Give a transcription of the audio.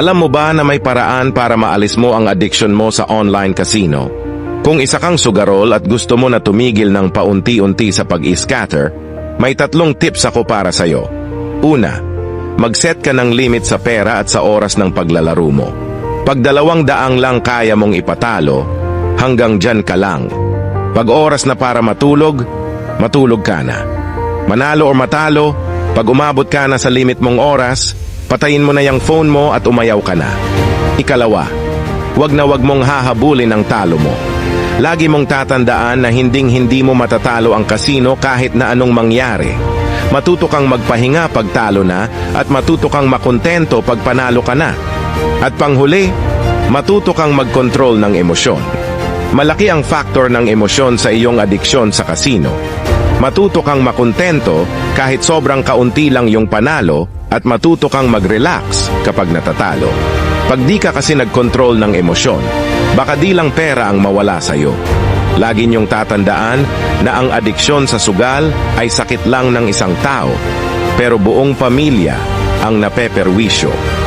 Alam mo ba na may paraan para maalis mo ang addiction mo sa online casino? Kung isa kang sugarol at gusto mo na tumigil ng paunti-unti sa pag-scatter, may tatlong tips ako para sa'yo. Una, mag-set ka ng limit sa pera at sa oras ng paglalaro mo. Pag dalawang daang lang kaya mong ipatalo, hanggang dyan ka lang. Pag oras na para matulog, matulog ka na. Manalo o matalo, pag umabot ka na sa limit mong oras, patayin mo na yung phone mo at umayaw ka na. Ikalawa, wag na wag mong hahabulin ang talo mo. Lagi mong tatandaan na hinding-hindi mo matatalo ang kasino kahit na anong mangyari. Matuto kang magpahinga pag talo na at matuto kang makontento pag panalo ka na. At panghuli, matuto kang magkontrol ng emosyon. Malaki ang faktor ng emosyon sa iyong adiksyon sa kasino. Matuto kang makontento kahit sobrang kaunti lang yung panalo at matuto kang mag-relax kapag natatalo. Pag di ka kasi nag-control ng emosyon, baka di lang pera ang mawala sa'yo. Lagi niyong tatandaan na ang adiksyon sa sugal ay sakit lang ng isang tao, pero buong pamilya ang napeperwisyo.